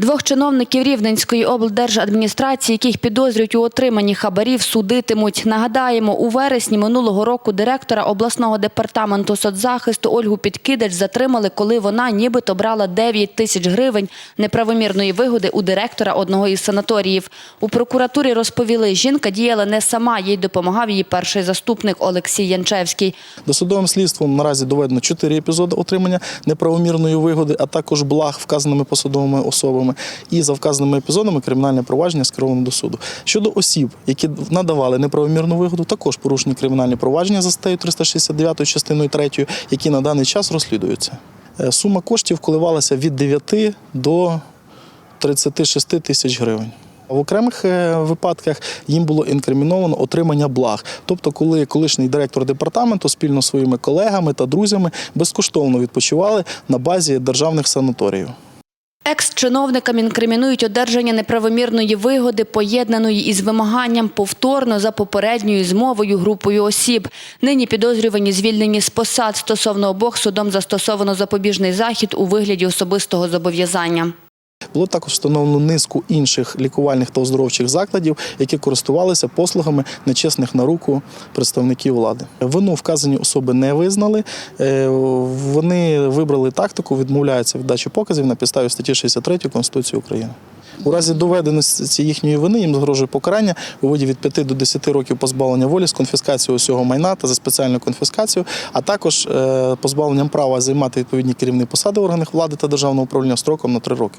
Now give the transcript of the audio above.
Двох чиновників Рівненської облдержадміністрації, яких підозрюють у отриманні хабарів, судитимуть. Нагадаємо, у вересні минулого року директора обласного департаменту соцзахисту Ольгу Підкидач затримали, коли вона нібито брала 9 тисяч гривень неправомірної вигоди у директора одного із санаторіїв. У прокуратурі розповіли, жінка діяла не сама, їй допомагав її перший заступник Олексій Янчевський. Досудовим слідством наразі доведено чотири епізоди отримання неправомірної вигоди, а також благ вказаними посадовими особами. І за вказаними епізодами кримінальне провадження скеровано до суду. Щодо осіб, які надавали неправомірну вигоду, також порушені кримінальні провадження за статтею 369 частиною 3, які на даний час розслідуються. Е, Сума коштів коливалася від 9 до 36 тисяч гривень. В окремих е, випадках їм було інкриміновано отримання благ. Тобто, коли колишній директор департаменту спільно зі своїми колегами та друзями безкоштовно відпочивали на базі державних санаторіїв. Екс-чиновникам інкримінують одержання неправомірної вигоди, поєднаної із вимаганням повторно за попередньою змовою групою осіб. Нині підозрювані звільнені з посад. Стосовно обох судом застосовано запобіжний захід у вигляді особистого зобов'язання. Було також встановлено низку інших лікувальних та оздоровчих закладів, які користувалися послугами нечесних на руку представників влади. Вину вказані особи не визнали. Е, Вони вибрали тактику, відмовляються від дачі показів на підставі статті 63 Конституції України. У разі доведеності їхньої вини їм загрожує покарання у виді від 5 до 10 років позбавлення волі з конфіскацією усього майна та за спеціальною конфіскацією, а також е, позбавленням права займати відповідні керівні посади в органах влади та державного управління строком на 3 роки.